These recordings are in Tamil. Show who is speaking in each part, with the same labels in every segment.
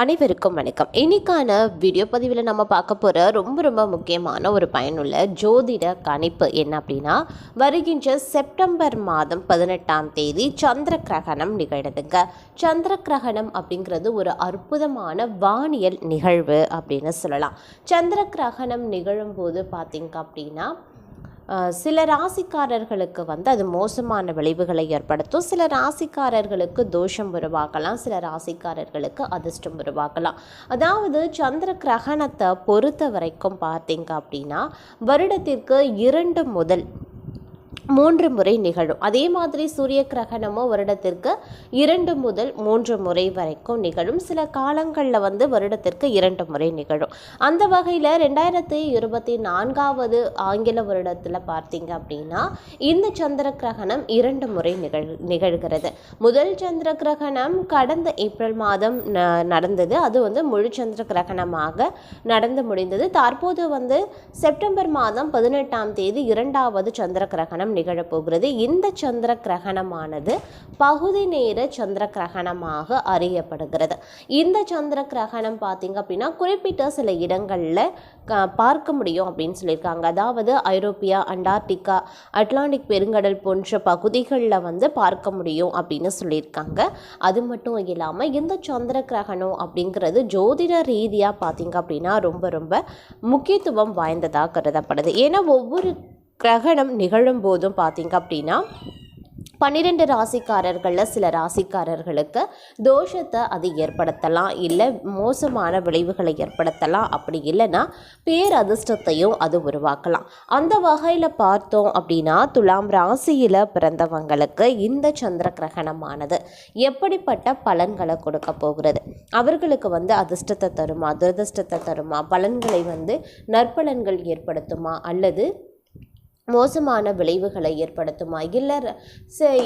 Speaker 1: அனைவருக்கும் வணக்கம். இன்னைக்கான வீடியோ பதிவில் நம்ம பார்க்க போகிற ரொம்ப ரொம்ப முக்கியமான ஒரு பயனுள்ள ஜோதிட கணிப்பு என்ன அப்படின்னா வருகின்ற செப்டம்பர் மாதம் பதினெட்டாம் தேதி சந்திர கிரகணம் நிகழுதுங்க. சந்திர கிரகணம் அப்படிங்கிறது ஒரு அற்புதமான வானியல் நிகழ்வு அப்படின்னு சொல்லலாம். சந்திர கிரகணம் நிகழும்போது பார்த்திங்க அப்படின்னா சில ராசிக்காரர்களுக்கு வந்து அது மோசமான விளைவுகளை ஏற்படுத்தும். சில ராசிக்காரர்களுக்கு தோஷம் உருவாக்கலாம். சில ராசிக்காரர்களுக்கு அதிர்ஷ்டம் உருவாக்கலாம். அதாவது சந்திர கிரகணத்தை பொறுத்த வரைக்கும் பார்த்தீங்க அப்படின்னா வருடத்திற்கு இரண்டு முதல் மூன்று முறை நிகழும். அதே மாதிரி சூரிய கிரகணமும் வருடத்திற்கு இரண்டு முதல் மூன்று முறை வரைக்கும் நிகழும். சில காலங்களில் வந்து வருடத்திற்கு இரண்டு முறை நிகழும். அந்த வகையில் ரெண்டாயிரத்தி இருபத்தி நான்காவது ஆங்கில வருடத்தில் பார்த்தீங்க அப்படின்னா இந்த சந்திர கிரகணம் இரண்டு முறை நிகழ் நிகழ்கிறது. முதல் சந்திர கிரகணம் கடந்த ஏப்ரல் மாதம் ந- நடந்தது. அது வந்து முழு சந்திர கிரகணமாக நடந்து முடிந்தது. தற்போது வந்து செப்டம்பர் மாதம் பதினெட்டாம் தேதி இரண்டாவது சந்திர கிரகணம் நிகழப்போகிறது. இந்த சந்திர கிரகணமானது பகுதி நேர சந்திர கிரகணமாக அறியப்படுகிறது. இந்த சந்திர கிரகணம் பார்த்திங்க அப்படின்னா குறிப்பிட்ட சில இடங்களில் க- பார்க்க முடியும் அப்படின்னு சொல்லியிருக்காங்க. அதாவது ஐரோப்பியா அண்டார்டிகா அட்லாண்டிக் பெருங்கடல் போன்ற பகுதிகளில் வந்து பார்க்க முடியும் அப்படின்னு சொல்லியிருக்காங்க. அது மட்டும் இல்லாமல் இந்த சந்திர கிரகணம் அப்படிங்கிறது ஜோதிட ரீதியாக பார்த்திங்க அப்படின்னா ரொம்ப ரொம்ப முக்கியத்துவம் வாய்ந்ததாக கருதப்படுது. ஏன்னா ஒவ்வொரு கிரகணம் நிகழும் போதும் பார்த்திங்க அப்படின்னா பன்னிரெண்டு ராசிக்காரர்களில் சில ராசிக்காரர்களுக்கு தோஷத்தை அது ஏற்படுத்தலாம். இல்லை மோசமான விளைவுகளை ஏற்படுத்தலாம். அப்படி இல்லைன்னா பேரதிர்ஷ்டத்தையும் அது உருவாக்கலாம். அந்த வகையில் பார்த்தோம் அப்படின்னா துலாம் ராசியில் பிறந்தவங்களுக்கு இந்த சந்திர கிரகணமானது எப்படிப்பட்ட பலன்களை கொடுக்க போகிறது? அவர்களுக்கு வந்து அதிர்ஷ்டத்தை தருமா துரதிர்ஷ்டத்தை தருமா? பலன்களை வந்து நற்பலன்கள் ஏற்படுத்துமா? அல்லது மோசமான விளைவுகளை ஏற்படுத்துமா. இல்லை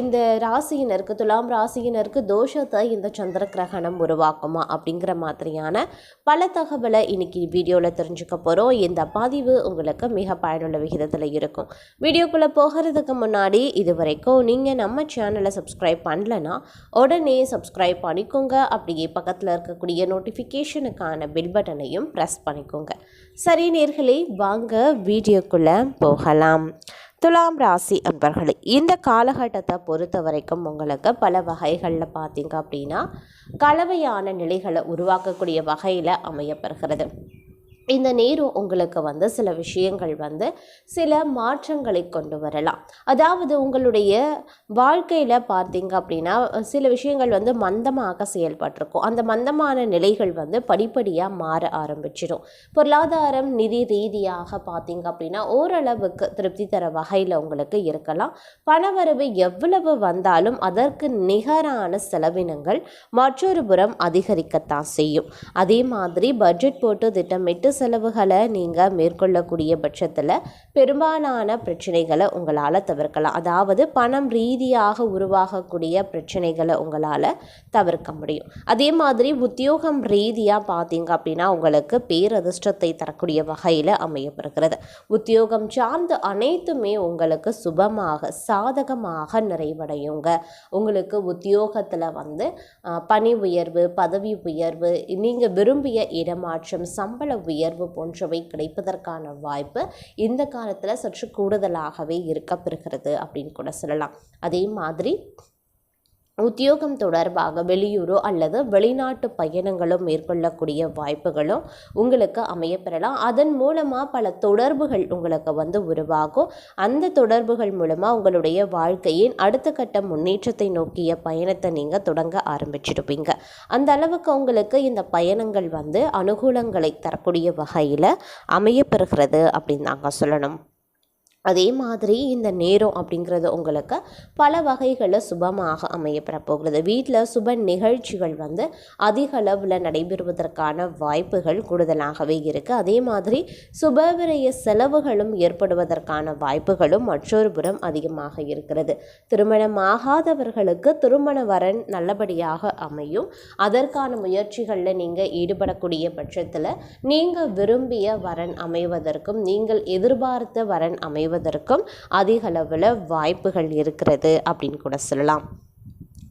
Speaker 1: இந்த ராசியினருக்கு துலாம் ராசியினருக்கு தோஷத்தை இந்த சந்திர கிரகணம் உருவாக்குமா அப்படிங்கிற மாதிரியான பல தகவலை இன்னைக்கு வீடியோவில் தெரிஞ்சுக்க போகிறோம் இந்த பதிவு உங்களுக்கு மிக பயனுள்ள விகிதத்தில் இருக்கும். வீடியோக்குள்ளே போகிறதுக்கு முன்னாடி இது வரைக்கும் நீங்கள் நம்ம சேனலை சப்ஸ்கிரைப் பண்ணலன்னா உடனே சப்ஸ்கிரைப் பண்ணிக்கோங்க. அப்படியே பக்கத்தில் இருக்கக்கூடிய நோட்டிஃபிகேஷனுக்கான பில் பட்டனையும் ப்ரெஸ் பண்ணிக்கோங்க. சரி நேர்களே வாங்க வீடியோக்குள்ளே போகலாம். துலாம் ராசி அன்பர்களே இந்த காலகட்டத்தை பொறுத்த வரைக்கும் உங்களுக்கு பல வகைகளில் பார்த்தீங்க அப்படின்னா கலவையான நிலைகளை உருவாக்கக்கூடிய வகையில் அமையப்படுகிறது இந்த நேரம் உங்களுக்கு வந்து சில விஷயங்கள் வந்து சில மாற்றங்களை கொண்டு வரலாம். அதாவது உங்களுடைய வாழ்க்கையில் பார்த்தீங்க அப்படின்னா சில விஷயங்கள் வந்து மந்தமாக செயல்பட்டிருக்கும். அந்த மந்தமான நிலைகள் வந்து படிப்படியாக மாற ஆரம்பிச்சிடும். பொருளாதாரம் நிதி ரீதியாக பார்த்தீங்க அப்படின்னா ஓரளவுக்கு திருப்தி தர வகையில் உங்களுக்கு இருக்கலாம். பணவரவு எவ்வளவு வந்தாலும் அதற்கு நிகரான செலவினங்கள் மற்றொரு புறம் அதிகரிக்கத்தான் செய்யும். அதே மாதிரி பட்ஜெட் போட்டு திட்டமிட்டு செலவுகளை நீங்கள் மேற்கொள்ளக்கூடிய பட்சத்தில் பெரும்பாலான பிரச்சனைகளை உங்களால் தவிர்க்கலாம். அதாவது பணம் ரீதியாக உருவாகக்கூடிய பிரச்சனைகளை உங்களால் தவிர்க்க முடியும். அதே மாதிரி உத்தியோகம் ரீதியாக பார்த்தீங்க அப்படின்னா உங்களுக்கு பேரதிர்ஷ்டத்தை தரக்கூடிய வகையில் அமையப்படுகிறது. உத்தியோகம் சார்ந்த அனைத்துமே உங்களுக்கு சுபமாக சாதகமாக நிறைவடையுங்க. உங்களுக்கு உத்தியோகத்தில் வந்து பணி உயர்வு பதவி உயர்வு நீங்கள் விரும்பிய இடமாற்றம் சம்பள உயர்வு உயர்வு போன்றவை கிடைப்பதற்கான வாய்ப்பு இந்த காலத்தில் சற்று கூடுதலாகவே இருக்கப்பெறுகிறது அப்படின்னு கூட சொல்லலாம். அதே மாதிரி உத்தியோகம் தொடர்பாக வெளியூரோ அல்லது வெளிநாட்டு பயணங்களும் மேற்கொள்ளக்கூடிய வாய்ப்புகளும் உங்களுக்கு அமையப்பெறலாம். அதன் மூலமாக பல தொடர்புகள் உங்களுக்கு வந்து உருவாகும். அந்த தொடர்புகள் மூலமாக உங்களுடைய வாழ்க்கையின் அடுத்த கட்ட முன்னேற்றத்தை நோக்கிய பயணத்தை நீங்கள் தொடங்க ஆரம்பிச்சிருப்பீங்க. அந்த அளவுக்கு உங்களுக்கு இந்த பயணங்கள் வந்து அனுகூலங்களை தரக்கூடிய வகையில் அமையப்பெறுகிறது அப்படின்னு நாங்கள் சொல்லணும். அதே மாதிரி இந்த நேரம் அப்படிங்கிறது உங்களுக்கு பல வகைகளில் சுபமாக அமையப்பெற போகிறது வீட்டில் சுப நிகழ்ச்சிகள் வந்து அதிக அளவில் நடைபெறுவதற்கான வாய்ப்புகள் கூடுதலாகவே இருக்குது அதே மாதிரி சுபவிரய செலவுகளும் ஏற்படுவதற்கான வாய்ப்புகளும் மற்றொரு புறம் அதிகமாக இருக்கிறது. திருமணமாகாதவர்களுக்கு திருமண வரன் நல்லபடியாக அமையும். அதற்கான முயற்சிகளில் நீங்கள் ஈடுபடக்கூடிய பட்சத்தில் நீங்கள் விரும்பிய வரன் அமைவதற்கும் நீங்கள் எதிர்பார்த்த வரன் அமைவதற்கும் அதிக அதிகளவில் வாய்ப்புகள் இருக்கிறது அப்படின்னு கூட சொல்லலாம்.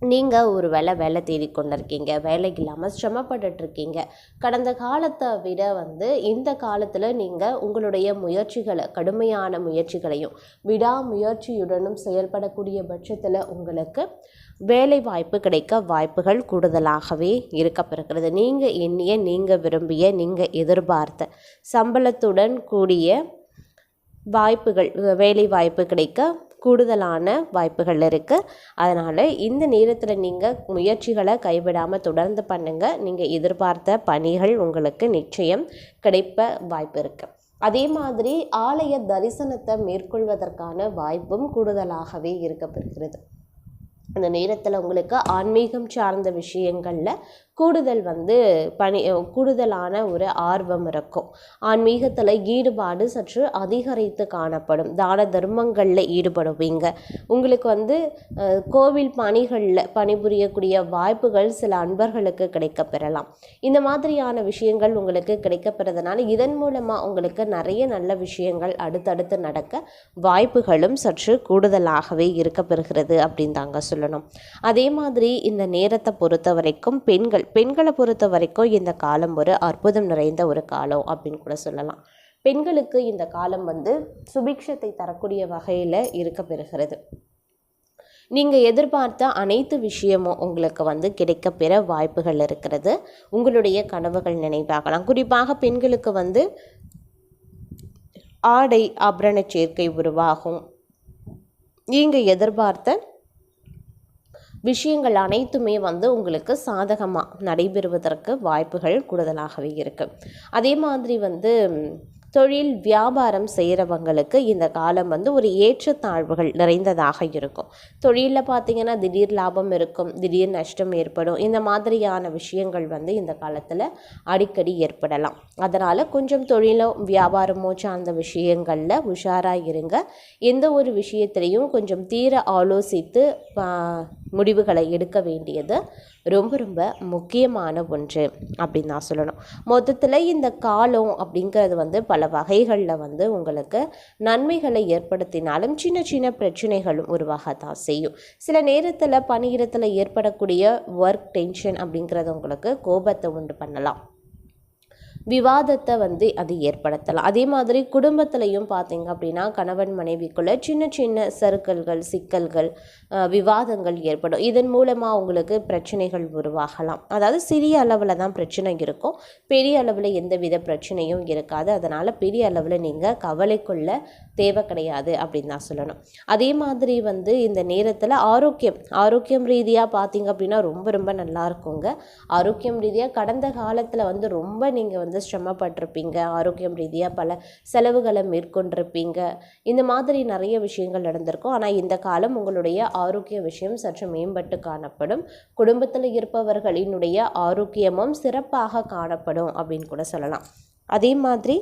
Speaker 1: நீங்கள் ஒரு வேலை வேலை தேடி கொண்டு இருக்கீங்க வேலை இல்லாமல் சிரமப்பட்டுட்டு இருக்கீங்க கடந்த காலத்தை விட வந்து இந்த காலத்தில் நீங்கள் உங்களுடைய முயற்சிகளை கடுமையான முயற்சிகளையும் விடாமுயற்சியுடனும் செயல்படக்கூடிய பட்சத்தில் உங்களுக்கு வேலை வாய்ப்பு கிடைக்க வாய்ப்புகள் கூடுதலாகவே இருக்கப்பெறுகிறது நீங்கள் எண்ணிய நீங்கள் விரும்பிய நீங்கள் எதிர்பார்த்த சம்பளத்துடன் கூடிய வாய்ப்புகள் வேலை வாய்ப்பு கிடைக்க கூடுதலான வாய்ப்புகள் இருக்குது அதனால் இந்த நேரத்தில் நீங்கள் முயற்சிகளை கைவிடாமல் தொடர்ந்து பண்ணுங்கள் நீங்கள் எதிர்பார்த்த பணிகள் உங்களுக்கு நிச்சயம் கிடைப்ப வாய்ப்பு இருக்குது அதே மாதிரி ஆலய தரிசனத்தை மேற்கொள்வதற்கான வாய்ப்பும் கூடுதலாகவே இருக்கப்படுகிறது அந்த நேரத்தில் உங்களுக்கு ஆன்மீகம் சார்ந்த விஷயங்களில் கூடுதல் வந்து பணி கூடுதலான ஒரு ஆர்வம் இருக்கும். ஆன்மீகத்தில் ஈடுபாடு சற்று அதிகரித்து காணப்படும். தான தர்மங்களில் ஈடுபடுவீங்க. உங்களுக்கு வந்து கோவில் பணிகளில் பணிபுரியக்கூடிய வாய்ப்புகள் சில அன்பர்களுக்கு கிடைக்க பெறலாம். இந்த மாதிரியான விஷயங்கள் உங்களுக்கு கிடைக்கப்பெறதுனால இதன் மூலமாக உங்களுக்கு நிறைய நல்ல விஷயங்கள் அடுத்தடுத்து நடக்க வாய்ப்புகளும் சற்று கூடுதலாகவே இருக்கப்பெறுகிறது அப்படின்னு தாங்க சொல்லணும். அதே மாதிரி இந்த நேரத்தை பொறுத்த வரைக்கும் பெண்கள் பெண்களை பொறுத்த வரைக்கும் இந்த காலம் ஒரு அற்புதம் நிறைந்த ஒரு காலம் அப்படின்னு கூட சொல்லலாம். பெண்களுக்கு இந்த காலம் வந்து சுபிக்ஷத்தை தரக்கூடிய வகையில் இருக்க பெறுகிறது. நீங்கள் எதிர்பார்த்த அனைத்து விஷயமும் உங்களுக்கு வந்து கிடைக்க பெற வாய்ப்புகள் இருக்கிறது. உங்களுடைய கனவுகள் நினைவாகலாம். குறிப்பாக பெண்களுக்கு வந்து ஆடை ஆபரண சேர்க்கை உருவாகும். நீங்கள் எதிர்பார்த்த விஷயங்கள் அனைத்துமே வந்து உங்களுக்கு சாதகமாக நடைபெறுவதற்கு வாய்ப்புகள் கூடுதலாகவே இருக்குது அதே மாதிரி வந்து தொழில் வியாபாரம் செய்கிறவங்களுக்கு இந்த காலம் வந்து ஒரு ஏற்றத்தாழ்வுகள் நிறைந்ததாக இருக்கும். தொழிலில் பார்த்திங்கன்னா திடீர் லாபம் இருக்கும் திடீர் நஷ்டம் ஏற்படும். இந்த மாதிரியான விஷயங்கள் வந்து இந்த காலத்தில் அடிக்கடி ஏற்படலாம். அதனால் கொஞ்சம் தொழிலோ வியாபாரமோ சார்ந்த விஷயங்களில் உஷாராக இருங்க. எந்த ஒரு விஷயத்திலையும் கொஞ்சம் தீர ஆலோசித்து முடிவுகளை எடுக்க வேண்டியது ரொம்ப ரொம்ப முக்கியமான ஒன்று அப்படின்னு நான் சொல்லணும். மொத்தத்தில் இந்த காலம் அப்படிங்கிறது வந்து பல வகைகளில் வந்து உங்களுக்கு நன்மைகளை ஏற்படுத்தினாலும் சின்ன சின்ன பிரச்சனைகளும் உருவாகத்தான் செய்யும். சில நேரத்தில் பணியிடத்தில் ஏற்படக்கூடிய ஒர்க் டென்ஷன் அப்படிங்கிறது உங்களுக்கு கோபத்தை உண்டு பண்ணலாம். விவாதத்தை வந்து அது ஏற்படுத்தலாம். அதே மாதிரி குடும்பத்துலையும் பார்த்தீங்க அப்படின்னா கணவன் மனைவிக்குள்ள சின்ன சின்ன சறுக்கல்கள் சிக்கல்கள் விவாதங்கள் ஏற்படும். இதன் மூலமாக அவங்களுக்கு பிரச்சனைகள் உருவாகலாம். அதாவது சிறிய அளவில் தான் பிரச்சனை இருக்கும். பெரிய அளவில் எந்த வித பிரச்சனையும் இருக்காது. அதனால் பெரிய அளவில் நீங்கள் கவலைக்குள்ள தேவை கிடையாது அப்படின்னு தான் சொல்லணும். அதே மாதிரி வந்து இந்த நேரத்தில் ஆரோக்கியம். ஆரோக்கியம் ரீதியாக பார்த்தீங்க அப்படின்னா ரொம்ப ரொம்ப நல்லா இருக்குங்க. ஆரோக்கியம் ரீதியாக கடந்த காலத்தில் வந்து ரொம்ப நீங்கள் வந்து வந்து சிரமப்பட்டிருப்பீங்க ஆரோக்கியம் ரீதியாக பல செலவுகளை மேற்கொண்டிருப்பீங்க. இந்த மாதிரி நிறைய விஷயங்கள் நடந்திருக்கும். ஆனால் இந்த காலம் உங்களுடைய ஆரோக்கிய விஷயம் சற்று மேம்பட்டு காணப்படும். குடும்பத்தில் இருப்பவர்களினுடைய ஆரோக்கியமும் சிறப்பாக காணப்படும் அப்படின்னு கூட சொல்லலாம். அதே மாதிரி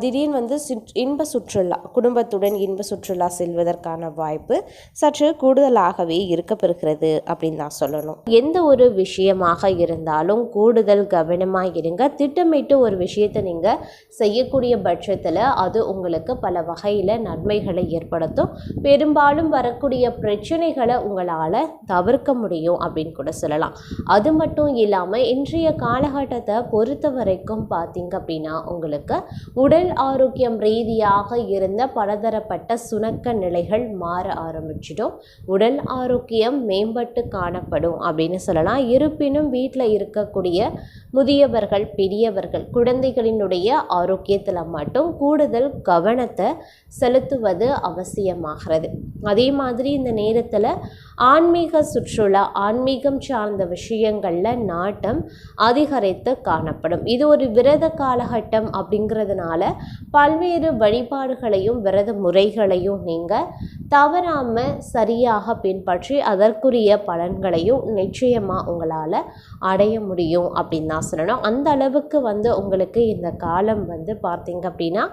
Speaker 1: திடீர்னு வந்து இன்ப சுற்றுலா குடும்பத்துடன் இன்ப சுற்றுலா செல்வதற்கான வாய்ப்பு சற்று கூடுதலாகவே இருக்கப்பெறுகிறது அப்படின்னு தான் சொல்லணும். எந்த ஒரு விஷயமாக இருந்தாலும் கூடுதல் கவனமாக இருங்க. திட்டமிட்டு ஒரு விஷயத்தை நீங்கள் செய்யக்கூடிய பட்சத்தில் அது உங்களுக்கு பல வகையில் நன்மைகளை ஏற்படுத்தும். பெரும்பாலும் வரக்கூடிய பிரச்சனைகளை உங்களால் தவிர்க்க முடியும் அப்படின்னு கூட சொல்லலாம். அது மட்டும் இல்லாமல் இன்றைய காலகட்டத்தை பொறுத்த வரைக்கும் பார்த்தீங்க அப்படின்னா உங்களுக்கு உடல் ஆரோக்கியம் ரீதியாக இருந்த பலதரப்பட்ட சுணக்க நிலைகள் மாற ஆரம்பிச்சிடும். உடல் ஆரோக்கியம் மேம்பட்டு காணப்படும் அப்படின்னு சொல்லலாம். இருப்பினும் வீட்டில் இருக்கக்கூடிய முதியவர்கள் பெரியவர்கள் குழந்தைகளினுடைய ஆரோக்கியத்தில் மட்டும் கூடுதல் கவனத்தை செலுத்துவது அவசியமாகிறது. அதே மாதிரி இந்த நேரத்தில் ஆன்மீக சுற்றுலா ஆன்மீகம் சார்ந்த விஷயங்களில் நாட்டம் அதிகரித்து காணப்படும். இது ஒரு விரத காலகட்டம் அப்படிங்கிறதுனால பல்வேறு வழிபாடுகளையும் விரத முறைகளையும் நீங்கள் தவறாமல் சரியாக பின்பற்றி அதற்குரிய பலன்களையும் நிச்சயமாக உங்களால் அடைய முடியும் அப்படின்னு தான் சொல்லணும். அந்த அளவுக்கு வந்து உங்களுக்கு இந்த காலம் வந்து பார்த்தீங்க அப்படின்னா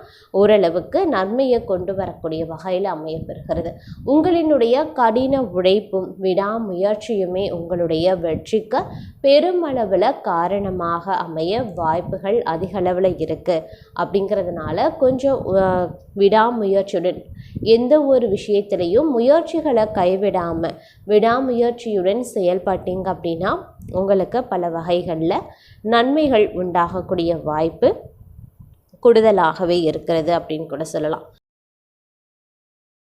Speaker 1: ஓரளவுக்கு நன்மையை கொண்டு வரக்கூடிய வகையில் அமையப்பெறுகிறது. உங்களினுடைய கடின உழைப்பும் விடாமுயற்சியுமே உங்களுடைய வெற்றிக்கு பெருமளவில் காரணமாக அமைய வாய்ப்புகள் அதிகளவில் இருக்குது அப்படிங்கிறதுனால கொஞ்சம் விடாமுயற்சியுடன் எந்த ஒரு விஷயத்துலையும் விஷயத்திலையும் முயற்சிகளை கைவிடாமல் விடாமுயற்சியுடன் செயல்பட்டீங்க அப்படின்னா உங்களுக்கு பல வகைகளில் நன்மைகள் உண்டாகக்கூடிய வாய்ப்பு கூடுதலாகவே இருக்கிறது அப்படின்னு கூட சொல்லலாம்.